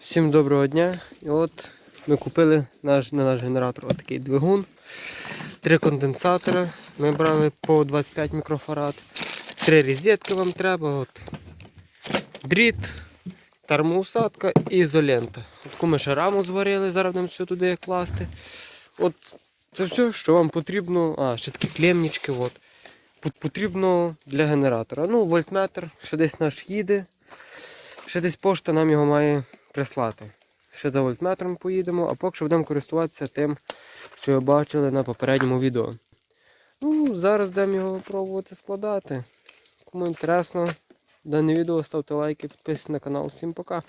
Всім доброго дня. І от ми купили наш, на наш генератор отакий двигун, три конденсатори. Ми брали по 25 мікрофарад. Три розетки вам треба. От. Дріт, термоусадка і ізолента. Таку ми ще раму зварили, зараз будемо все туди класти. От це все, що вам потрібно. А, ще такі клемнички. От. Потрібно для генератора. Ну, вольтметр, ще десь наш їде. Ще десь пошта нам його має прислати. Ще за вольтметром поїдемо, а поки що будемо користуватися тим, що ви бачили на попередньому відео. Ну, зараз будемо його пробувати складати. Кому інтересно, дане відео ставте лайки, підписуйтесь на канал. Всім пока!